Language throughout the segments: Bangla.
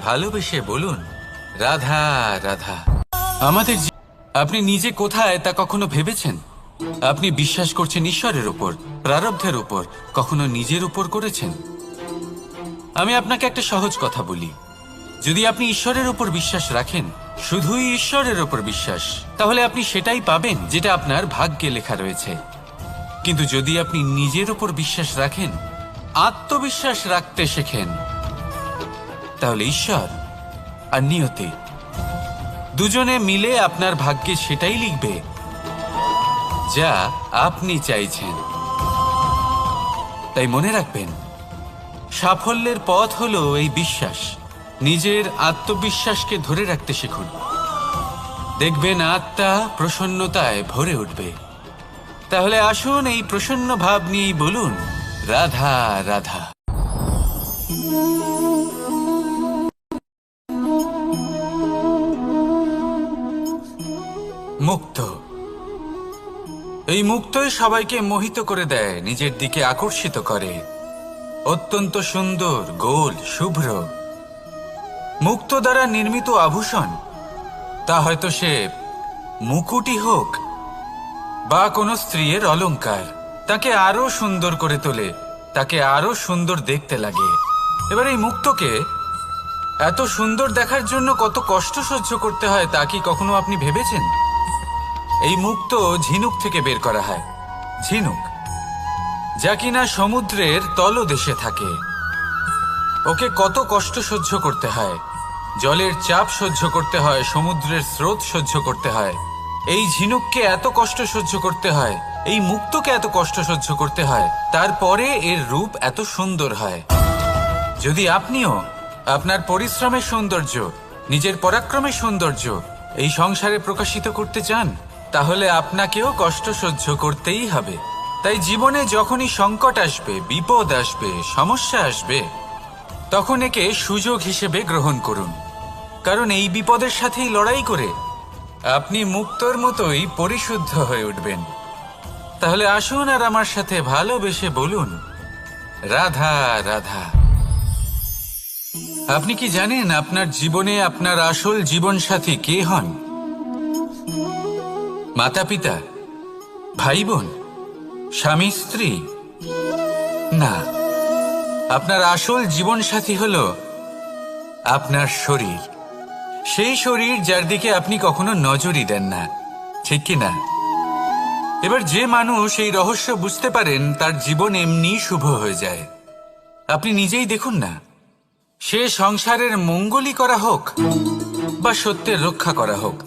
ভালোবেসে বলুন, রাধা রাধা। আমাদের আপনি নিজে কোথায় তা কখনো ভেবেছেন? আপনি বিশ্বাস করছেন ঈশ্বরের উপর, প্রারব্ধের উপর, কখনো নিজের উপর করেছেন? আমি আপনাকে একটা সহজ কথা বলি। যদি আপনি ঈশ্বরের উপর বিশ্বাস রাখেন, শুধুই ঈশ্বরের উপর বিশ্বাস, তাহলে আপনি সেটাই পাবেন যেটা আপনার ভাগ্যে লেখা রয়েছে। কিন্তু যদি আপনি নিজের উপর বিশ্বাস রাখেন, আত্মবিশ্বাস রাখতে শেখেন তাহলে ঈশ্বর আর নিয়তি। দুজনে মিলে আপনার ভাগ্যে সেটাই লিখবে, যা আপনি চাইছেন। তাই মনে রাখবেন, সাফল্যের পথ হলো এই বিশ্বাস। নিজের আত্মবিশ্বাসকে ধরে রাখতে শিখুন। দেখবেন আত্মা প্রসন্নতায় ভরে উঠবে। তাহলে আসুন এই প্রসন্ন ভাব নিয়েই বলুন, রাধা রাধা। মুক্ত। এই মুক্তই সবাইকে মোহিত করে দেয়, নিজের দিকে আকর্ষিত করে। অত্যন্ত সুন্দর, গোল, শুভ্র। মুক্ত দ্বারা নির্মিত আভূষণ, তা হয়তো সে মুকুটি হোক বা কোনো স্ত্রীর অলঙ্কার তাকে আরও সুন্দর করে তোলে, তাকে আরও সুন্দর দেখতে লাগে। এবার এই মুক্তকে এত সুন্দর দেখার জন্য কত কষ্ট সহ্য করতে হয় তা কি কখনো আপনি ভেবেছেন? এই মুক্ত ঝিনুক থেকে বের করা হয়। ঝিনুক, যা কিনা সমুদ্রের তলদেশে থাকে। ওকে কত কষ্ট সহ্য করতে হয়। জলের চাপ সহ্য করতে হয়, সমুদ্রের স্রোত সহ্য করতে হয়। এই ঝিনুককে এত কষ্ট সহ্য করতে হয়, এই মুক্তকে এত কষ্ট সহ্য করতে হয়, তারপরে এর রূপ এত সুন্দর হয়। যদি আপনিও আপনার পরিশ্রমের সৌন্দর্য, নিজের পরাক্রমের সৌন্দর্য এই সংসারে প্রকাশিত করতে চান তাহলে আপনাকেও কষ্ট সহ্য করতেই হবে। তাই জীবনে যখনই সংকট আসবে, বিপদ আসবে, সমস্যা আসবে, তখন একে সুযোগ হিসেবে গ্রহণ করুন। কারণ এই বিপদের সাথেই লড়াই করে আপনি মুক্তর মতোই পরিশুদ্ধ হয়ে উঠবেন। তাহলে আসুন আর আমার সাথে ভালোবেসে বলুন, রাধা রাধা। আপনি কি জানেন আপনার জীবনে আপনার আসল জীবন সাথী কে হন? মাতা পিতা ভাই বোন স্বামী, স্ত্রী। না, আপনার আসল জীবন সাথী হল আপনার শরীর। সেই শরীর যার দিকে আপনি কখনো নজরই দেন না, ঠিক কি না? এবার যে মানুষ এই রহস্য বুঝতে পারেন, তার জীবন এমনি শুভ হয়ে যায়। আপনি নিজেই দেখুন না, সে সংসারের মঙ্গলই করা হোক বা সত্যের রক্ষা করা হোক।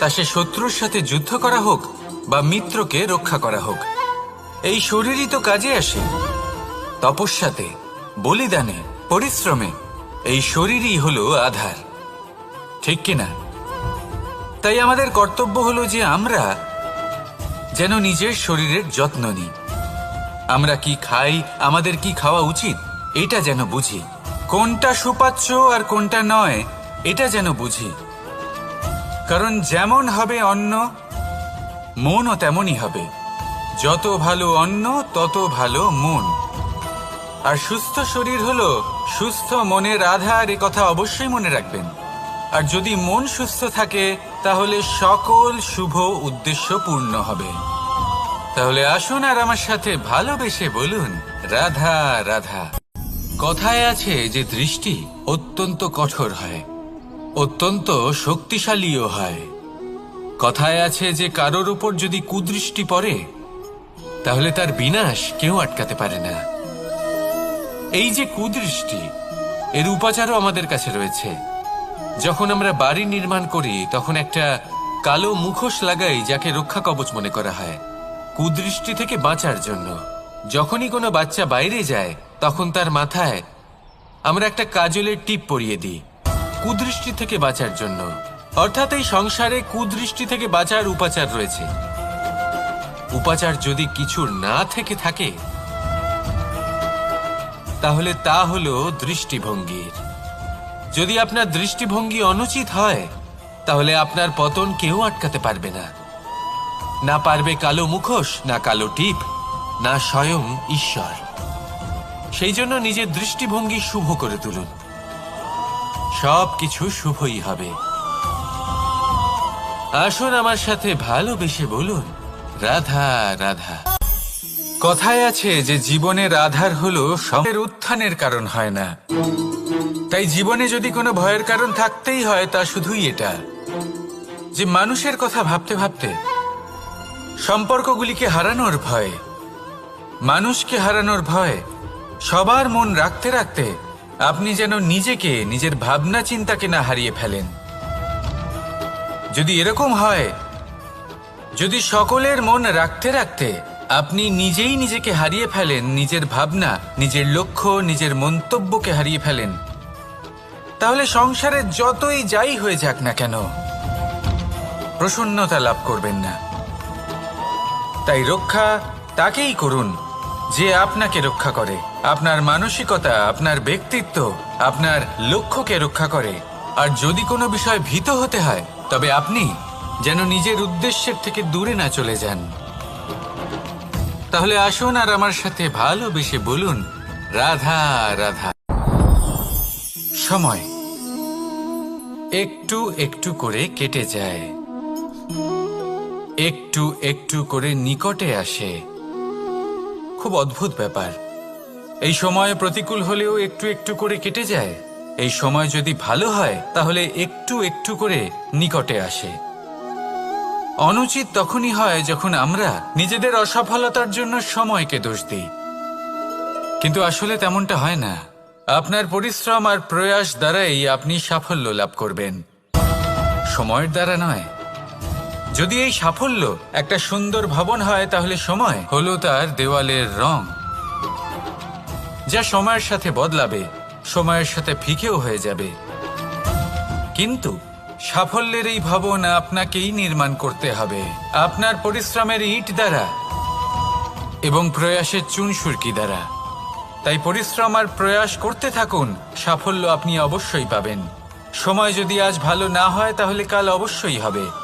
তা সে শত্রুর সাথে যুদ্ধ করা হোক বা মিত্রকে রক্ষা করা হোক। এই শরীরই তো কাজে আসে। তপস্যাতে, বলিদানে, পরিশ্রমে এই শরীরই হলো আধার। ঠিক কিনা তাই আমাদের কর্তব্য হলো যে আমরা যেন নিজের শরীরের যত্ন নিই। আমরা কি খাই, আমাদের কি খাওয়া উচিত, এটা যেন বুঝি। কোনটা সুপাচ্য আর কোনটা নয়, এটা যেন বুঝি। কারণ যেমন হবে অন্ন, মনও তেমনই হবে। যত ভালো অন্ন, তত ভালো মন। আর সুস্থ শরীর হলো সুস্থ মনের আধার, এ কথা অবশ্যই মনে রাখবেন। আর যদি মন সুস্থ থাকে, তাহলে সকল শুভ উদ্দেশ্য পূর্ণ হবে। তাহলে আসুন আর আমার সাথে ভালোবেসে বলুন, রাধা রাধা। কথায় আছে যে দৃষ্টি অত্যন্ত কঠোর হয়। অত্যন্ত শক্তিশালীও হয়। কথায় আছে যে কারোর উপর যদি কুদৃষ্টি পড়ে, তাহলে তার বিনাশ কেউ আটকাতে পারে না। এই যে কুদৃষ্টি, এর উপাচারও আমাদের কাছে রয়েছে। যখন আমরা বাড়ি নির্মাণ করি, তখন একটা কালো মুখোশ লাগাই যাকে রক্ষা কবচ মনে করা হয়। কুদৃষ্টি থেকে বাঁচার জন্য। যখনই কোনো বাচ্চা বাইরে যায়, তখন তার মাথায় আমরা একটা কাজলের টিপ পরিয়ে দিই। কুদৃষ্টি থেকে বাঁচার জন্য। অর্থাৎ এই সংসারে কুদৃষ্টি থেকে বাঁচার উপাচার রয়েছে। উপাচার যদি কিছুর না থেকে থাকে, তাহলে তা হলো দৃষ্টিভঙ্গির। যদি আপনার দৃষ্টিভঙ্গি অনুচিত হয়, তাহলে আপনার পতন কেউ আটকাতে পারবে না। না পারবে কালো মুখোশ, না কালো টিপ, না স্বয়ং ঈশ্বর। সেই জন্য নিজের দৃষ্টিভঙ্গি শুভ করে তুলুন। সব কিছু শুভই হবে। আসুন আমার সাথে ভালোবেসে বলুন, রাধা রাধা। কথায় আছে যে জীবনে রাধার হলো সবের উত্থানের কারণ হয় না। তাই জীবনে যদি কোনো ভয়ের কারণ থাকতেই হয়, তা শুধুই এটা। যে মানুষের কথা ভাবতে ভাবতে সম্পর্কগুলিকে হারানোর ভয়, মানুষকে হারানোর ভয়, সবার মন রাখতে রাখতে আপনি যেন নিজেকে, নিজের ভাবনা চিন্তাকে না হারিয়ে ফেলেন। যদি এরকম হয়, যদি সকলের মন রাখতে রাখতে আপনি নিজেই নিজেকে হারিয়ে ফেলেন, নিজের ভাবনা, নিজের লক্ষ্য, নিজের মন্তব্যকে হারিয়ে ফেলেন, তাহলে সংসারে যতই যাই হয়ে যাক না কেন, প্রসন্নতা লাভ করবেন না। তাই রক্ষা তাকেই করুন। যে আপনাকে রক্ষা করে, আপনার মানসিকতা, আপনার ব্যক্তিত্ব, আপনার লক্ষ্যকে রক্ষা করে। আর যদি কোনো বিষয় ভীত হতে হয়, তবে আপনি যেন নিজের উদ্দেশ্যের থেকে দূরে না চলে যান। তাহলে আসুন আর আমার সাথে ভালোবেসে বলুন, রাধা রাধা। সময়। একটু একটু করে কেটে যায়। একটু একটু করে নিকটে আসে। খুব অদ্ভুত ব্যাপার। এই সময় প্রতিকূল হলেও একটু একটু করে কেটে যায়। এই সময় যদি ভালো হয়, তাহলে একটু একটু করে নিকটে আসে। অনুচিত তখনই হয় যখন আমরা নিজেদের অসফলতার জন্য সময়কে দোষ দিই। কিন্তু আসলে তেমনটা হয় না। আপনার পরিশ্রম আর প্রয়াস দ্বারাই আপনি সাফল্য লাভ করবেন। সময়ের দ্বারা নয় যদি এই সাফল্য একটা সুন্দর ভবন হয়, তাহলে সময় হলো তার দেওয়ালের রং। যা সময়ের সাথে বদলাবে, সময়ের সাথে ফিকেও হয়ে যাবে। কিন্তু সাফল্যের এই ভবন আপনাকেই নির্মাণ করতে হবে। আপনার পরিশ্রমের ইট দ্বারা এবং প্রয়াসের চুনসুরকি দ্বারা। তাই পরিশ্রম আর প্রয়াস করতে থাকুন, সাফল্য আপনি অবশ্যই পাবেন। সময় যদি আজ ভালো না হয়, তাহলে কাল অবশ্যই হবে।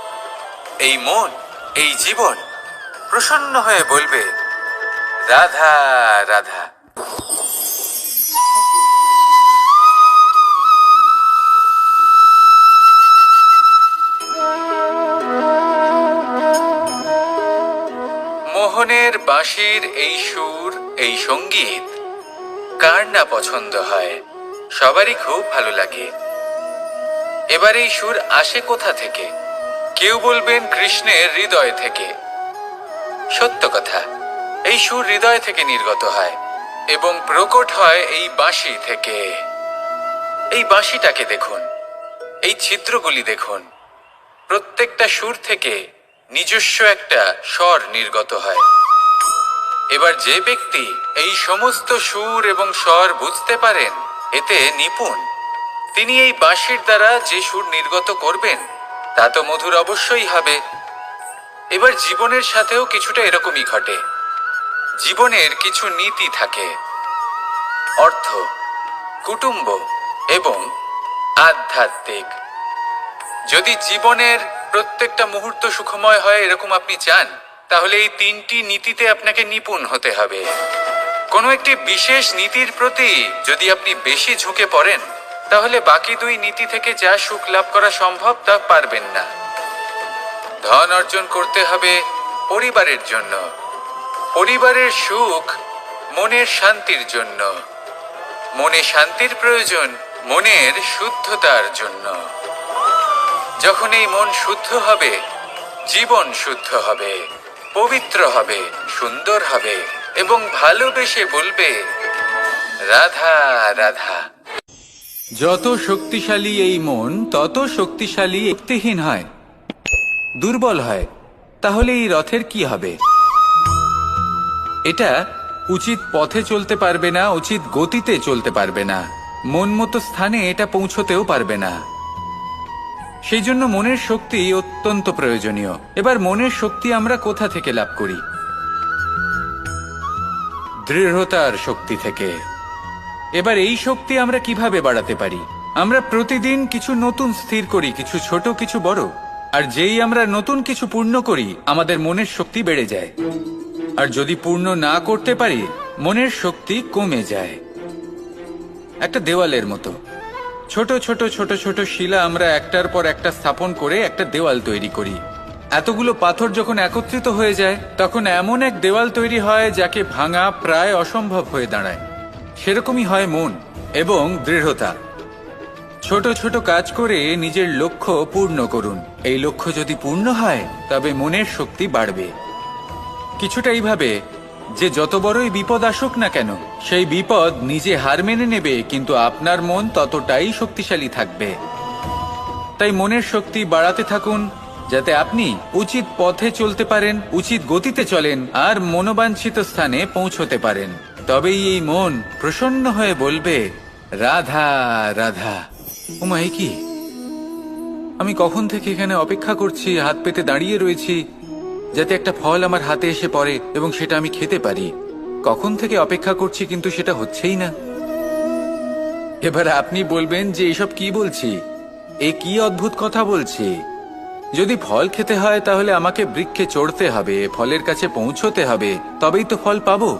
এই মন, এই জীবন প্রসন্ন হয়ে বলবে, রাধা রাধা। মোহনের বাঁশির এই সুর, এই সংগীত, কার না পছন্দ হয়? সবারই খুব ভালো লাগে। এবার এই সুর আসে কোথা থেকে? কেউ বলবেন কৃষ্ণের হৃদয় থেকে। সত্য কথা, এই সুর হৃদয় থেকে নির্গত হয় এবং প্রকট হয় এই বাঁশি থেকে। এই বাঁশিটাকে দেখুন, এই ছিদ্রগুলি দেখুন, প্রত্যেকটা সুর থেকে নিজস্ব একটা স্বর নির্গত হয়। এবার যে ব্যক্তি এই সমস্ত সুর এবং স্বর বুঝতে পারেন, এতে নিপুণ। তিনি এই বাঁশির দ্বারা যে সুর নির্গত করবেন তা তো মধুর অবশ্যই হবে। এবার জীবনের সাথেও কিছুটা এরকমই ঘটে। জীবনের কিছু নীতি থাকে। অর্থ, কুটুম্ব এবং আধ্যাত্মিক। যদি জীবনের প্রত্যেকটা মুহূর্ত সুখময় হয় এরকম আপনি চান, তাহলে এই তিনটি নীতিতে আপনাকে নিপুণ হতে হবে। কোনো একটি বিশেষ নীতির প্রতি যদি আপনি বেশি ঝুঁকে পড়েন তাহলে বাকি দুই নীতি থেকে যা সুখ লাভ করা সম্ভব তা পারবেন না। ধন অর্জন করতে হবে পরিবারের জন্য। পরিবারের সুখ মনের শান্তির জন্য। মনে শান্তির প্রয়োজন, মনের শুদ্ধতার জন্য। যখন এই মন শুদ্ধ হবে, জীবন শুদ্ধ হবে, পবিত্র হবে, সুন্দর হবে এবং ভালোবেসে বলবে, রাধা রাধা। যত শক্তিশালী এই মন, তত শক্তিশালী শক্তিহীন হয়। দুর্বল হয়। তাহলে এই রথের কি হবে? এটা উচিত পথে চলতে পারবে না, উচিত গতিতে চলতে পারবে না। মন মতো স্থানে এটা পৌঁছতেও পারবে না। সেই জন্য মনের শক্তি অত্যন্ত প্রয়োজনীয়। এবার মনের শক্তি আমরা কোথা থেকে লাভ করি? দৃঢ়তার শক্তি থেকে। এবার এই শক্তি আমরা কীভাবে বাড়াতে পারি? আমরা প্রতিদিন কিছু নতুন স্থির করি, কিছু ছোট, কিছু বড়। আর যেই আমরা নতুন কিছু পূর্ণ করি, আমাদের মনের শক্তি বেড়ে যায়। আর যদি পূর্ণ না করতে পারি, মনের শক্তি কমে যায়। একটা দেওয়ালের মতো। ছোট ছোট ছোট ছোট শিলা আমরা একটার পর একটা স্থাপন করে একটা দেওয়াল তৈরি করি। এতগুলো পাথর যখন একত্রিত হয়ে যায়, তখন এমন এক দেওয়াল তৈরি হয় যাকে ভাঙা প্রায় অসম্ভব হয়ে দাঁড়ায়। সেরকমই হয় মন এবং দৃঢ়তা। ছোট ছোট কাজ করে নিজের লক্ষ্য পূর্ণ করুন। এই লক্ষ্য যদি পূর্ণ হয়, তবে মনের শক্তি বাড়বে। কিছুটা এইভাবে, যে যত বড়ই বিপদ আসুক না কেন, সেই বিপদ নিজে হার মেনে নেবে, কিন্তু আপনার মন ততটাই শক্তিশালী থাকবে। তাই মনের শক্তি বাড়াতে থাকুন, যাতে আপনি উচিত পথে চলতে পারেন, উচিত গতিতে চলেন, আর মনোবাঞ্ছিত স্থানে পৌঁছতে পারেন। তবেই এই মন প্রসন্ন হয়ে বলবে, রাধা রাধা। ওমা, এ কি? আমি কখন থেকে এখানে অপেক্ষা করছি, হাত পেতে দাঁড়িয়ে রয়েছি, যাতে একটা ফল আমার হাতে এসে পড়ে এবং সেটা আমি খেতে পারি। কখন থেকে অপেক্ষা করছি কিন্তু সেটা হচ্ছেই না। এবার আপনি বলবেন যে এসব কি বলছি? এ কি অদ্ভুত কথা বলছি? যদি ফল খেতে হয় তাহলে আমাকে বৃক্ষে চড়তে হবে, ফলের কাছে পৌঁছতে হবে, তবেই তো ফল পাবো।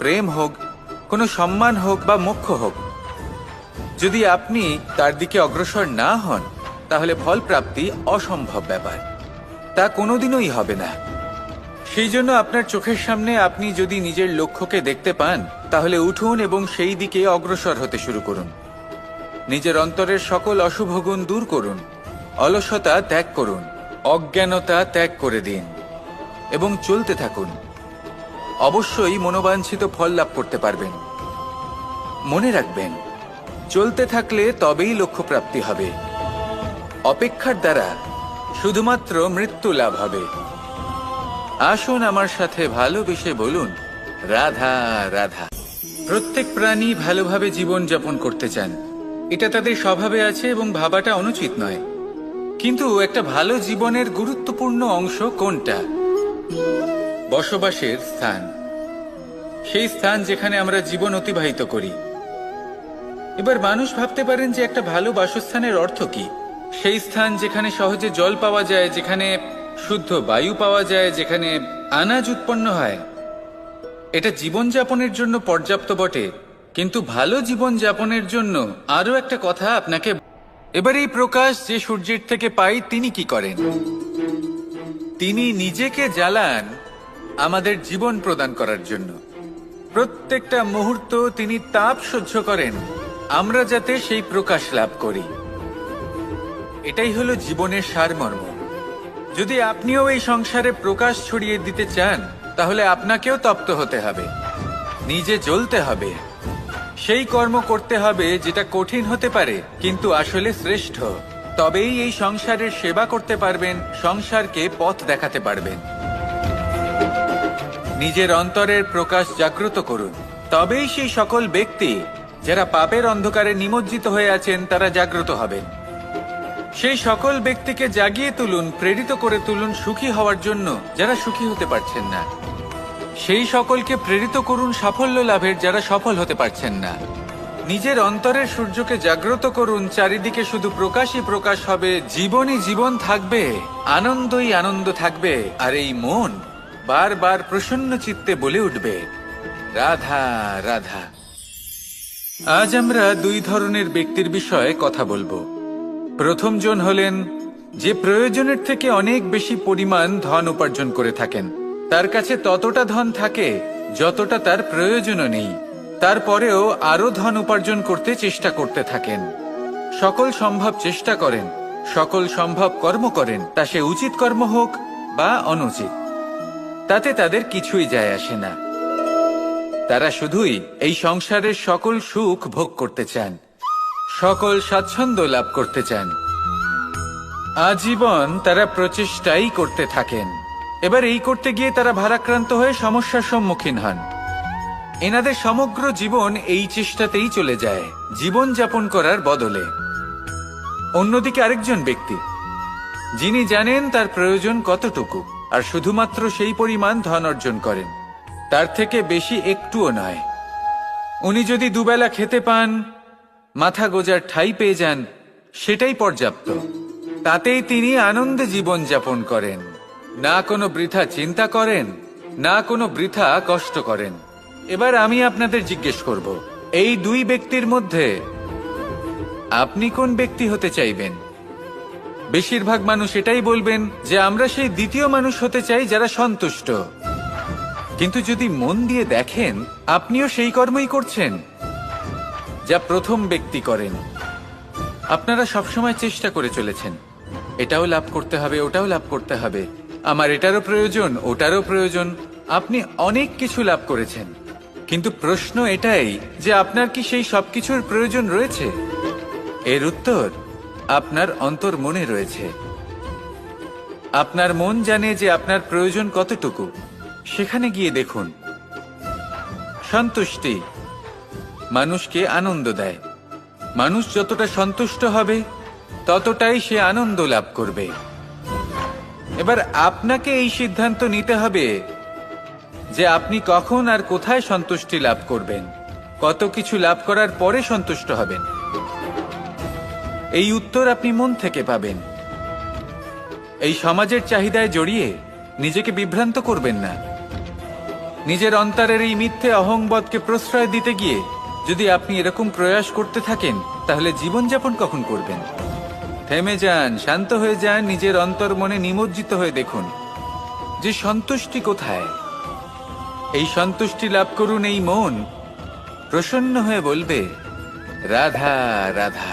প্রেম হোক, কোনো সম্মান হোক বা মোক্ষ হোক, যদি আপনি তার দিকে অগ্রসর না হন, তাহলে ফল প্রাপ্তি অসম্ভব ব্যাপার। তা কোনোদিনই হবে না। সেই জন্য আপনার চোখের সামনে আপনি যদি নিজের লক্ষ্যকে দেখতে পান, তাহলে উঠুন এবং সেই দিকে অগ্রসর হতে শুরু করুন। নিজের অন্তরের সকল অশুভ গুণ দূর করুন। অলসতা ত্যাগ করুন। অজ্ঞানতা ত্যাগ করে দিন। এবং চলতে থাকুন। অবশ্যই মনোবাঞ্ছিত ফল লাভ করতে পারবেন। মনে রাখবেন, চলতে থাকলে তবেই লক্ষ্য প্রাপ্তি হবে। অপেক্ষার দ্বারা শুধুমাত্র মৃত্যু লাভ হবে। আসুন আমার সাথে ভালোবেসে বলুন, রাধা রাধা। প্রত্যেক প্রাণী ভালোভাবে জীবন যাপন করতে চান। এটা তাদের স্বভাবে আছে এবং ভাবাটা অনুচিত নয়। কিন্তু একটা ভালো জীবনের গুরুত্বপূর্ণ অংশ কোনটা? বসবাসের স্থান। সেই স্থান যেখানে আমরা জীবন অতিবাহিত করি। এবার মানুষ ভাবতে পারেন যে একটা ভালো বাসস্থানের অর্থ কি। সেই স্থান যেখানে সহজে জল পাওয়া যায়, যেখানে শুদ্ধ বায়ু পাওয়া যায়, যেখানে আনাজ উৎপন্ন হয়। এটা জীবনযাপনের জন্য পর্যাপ্ত বটে, কিন্তু ভালো জীবন যাপনের জন্য আরও একটা কথা আপনাকে এবার এই প্রকাশ যে সূর্যের থেকে পাই তিনি কি করেন? তিনি নিজেকে জ্বালান আমাদের জীবন প্রদান করার জন্য। প্রত্যেকটা মুহূর্ত তিনি তাপ সহ্য করেন। আমরা যাতে সেই প্রকাশ লাভ করি। এটাই হলো জীবনের সারমর্ম। যদি আপনিও এই সংসারে প্রকাশ ছড়িয়ে দিতে চান, তাহলে আপনাকেও তপ্ত হতে হবে। নিজে জ্বলতে হবে। সেই কর্ম করতে হবে যেটা কঠিন হতে পারে, কিন্তু আসলে শ্রেষ্ঠ। তবেই এই সংসারের সেবা করতে পারবেন, সংসারকে পথ দেখাতে পারবেন। নিজের অন্তরের প্রকাশ জাগ্রত করুন। তবেই সেই সকল ব্যক্তি, যারা পাপের অন্ধকারে নিমজ্জিত হয়ে আছেন, তারা জাগ্রত হবেন। সেই সকল ব্যক্তিকে জাগিয়ে তুলুন, প্রেরিত করে তুলুন সুখী হওয়ার জন্য, যারা সুখী হতে পারছেন না। সেই সকলকে প্রেরিত করুন সাফল্য লাভের, যারা সফল হতে পারছেন না। নিজের অন্তরের সূর্যকে জাগ্রত করুন, চারিদিকে শুধু প্রকাশই প্রকাশ হবে, জীবনই জীবন থাকবে, আনন্দই আনন্দ থাকবে, আর এই মন বারবার প্রসন্ন চিত্তে বলে উঠবে, রাধা রাধা। আজ আমরা দুই ধরনের ব্যক্তির বিষয়ে কথা বলব। প্রথম জন হলেন, যে প্রয়োজনের থেকে অনেক বেশি পরিমাণ ধন উপার্জন করে থাকেন। তার কাছে ততটা ধন থাকে যতটা তার প্রয়োজনও নেই। তারপরেও আরও ধন উপার্জন করতে চেষ্টা করতে থাকেন। সকল সম্ভব চেষ্টা করেন, সকল সম্ভব কর্ম করেন, তা সে উচিত কর্ম হোক বা অনুচিত। তাতে তাদের কিছুই যায় আসে না। তারা শুধুই এই সংসারের সকল সুখ ভোগ করতে চান, সকল স্বাচ্ছন্দ্য লাভ করতে চান। আজীবন তারা প্রচেষ্টাই করতে থাকেন। এবার এই করতে গিয়ে তারা ভারাক্রান্ত হয়ে সমস্যার সম্মুখীন হন। এনাদের সমগ্র জীবন এই চেষ্টাতেই চলে যায়, জীবন যাপন করার বদলে। অন্যদিকে আরেকজন ব্যক্তি, যিনি জানেন তার প্রয়োজন কতটুকু। আর শুধুমাত্র সেই পরিমাণ ধন অর্জন করেন। তার থেকে বেশি একটুও নয়। উনি যদি দুবেলা খেতে পান, মাথা গোজার ঠাই পেয়ে যান, সেটাই পর্যাপ্ত। তাতেই তিনি আনন্দে জীবন যাপন করেন। না কোনো বৃথা চিন্তা করেন, না কোনো বৃথা কষ্ট করেন। এবার আমি আপনাদের জিজ্ঞেস করব, এই দুই ব্যক্তির মধ্যে আপনি কোন ব্যক্তি হতে চাইবেন? বেশিরভাগ মানুষ এটাই বলবেন যে আমরা সেই দ্বিতীয় মানুষ হতে চাই যারা সন্তুষ্ট। কিন্তু যদি মন দিয়ে দেখেন, আপনিও সেই কর্মই করছেন, যা প্রথম ব্যক্তি করেন। আপনারা সবসময় চেষ্টা করে চলেছেন। এটাও লাভ করতে হবে, ওটাও লাভ করতে হবে। আমার এটারও প্রয়োজন, ওটারও প্রয়োজন। আপনি অনেক কিছু লাভ করেছেন। কিন্তু প্রশ্ন এটাই যে আপনার কি সেই সবকিছুর প্রয়োজন রয়েছে? এর উত্তর আপনার অন্তর মনে রয়েছে। আপনার মন জানে যে আপনার প্রয়োজন কতটুকু। সেখানে গিয়ে দেখুন। সন্তুষ্টি। মানুষকে আনন্দ দেয়। মানুষ যতটা সন্তুষ্ট হবে, ততটাই সে আনন্দ লাভ করবে। এবার আপনাকে এই সিদ্ধান্ত নিতে হবে যে আপনি কখন আর কোথায় সন্তুষ্টি লাভ করবেন। কত কিছু লাভ করার পরে সন্তুষ্ট হবেন। এই উত্তর আপনি মন থেকে পাবেন। এই সমাজের চাহিদায় জড়িয়ে নিজেকে বিভ্রান্ত করবেন না। নিজের অন্তরের এই মিথ্যে অহংবোধকে প্রশ্রয় দিতে গিয়ে যদি আপনি এরকম প্রয়াস করতে থাকেন, তাহলে জীবনযাপন কখন করবেন? থেমে যান, শান্ত হয়ে যান, নিজের অন্তর মনে নিমজ্জিত হয়ে দেখুন যে সন্তুষ্টি কোথায়। এই সন্তুষ্টি লাভ করুন এই মন, প্রসন্ন হয়ে বলবে, রাধা রাধা।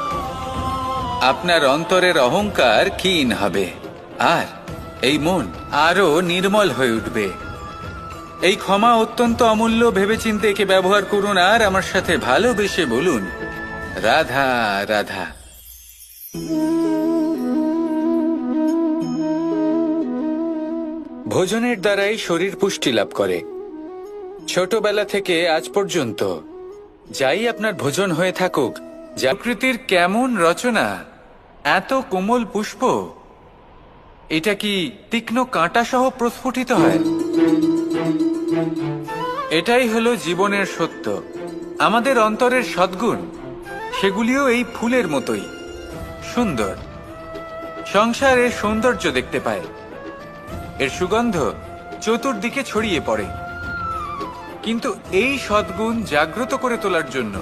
আপনার অন্তরের অহংকার ক্ষীণ হবে। আর এই মন আরও নির্মল হয়ে উঠবে। এই ক্ষমা অত্যন্ত অমূল্য, ভেবেচিন্তে একে ব্যবহার করুন আর আমার সাথে ভালোবেসে বলুন, রাধা রাধা। ভোজনের দ্বারাই শরীর পুষ্টি লাভ করে। ছোটবেলা থেকে আজ পর্যন্ত, যাই আপনার ভোজন হয়ে থাকুক প্রকৃতির কেমন রচনা। এত কোমল পুষ্প? এটা কি তীক্ষ্ণ কাঁটা সহ প্রস্ফুটিত হয়? এটাই হলো জীবনের সত্য। আমাদের অন্তরের সদ্গুণ, সেগুলিও এই ফুলের মতোই। সুন্দর। সংসারে সৌন্দর্য দেখতে পায়। এর সুগন্ধ চতুর্দিকে ছড়িয়ে পড়ে। কিন্তু এই সদ্গুণ জাগ্রত করে তোলার জন্য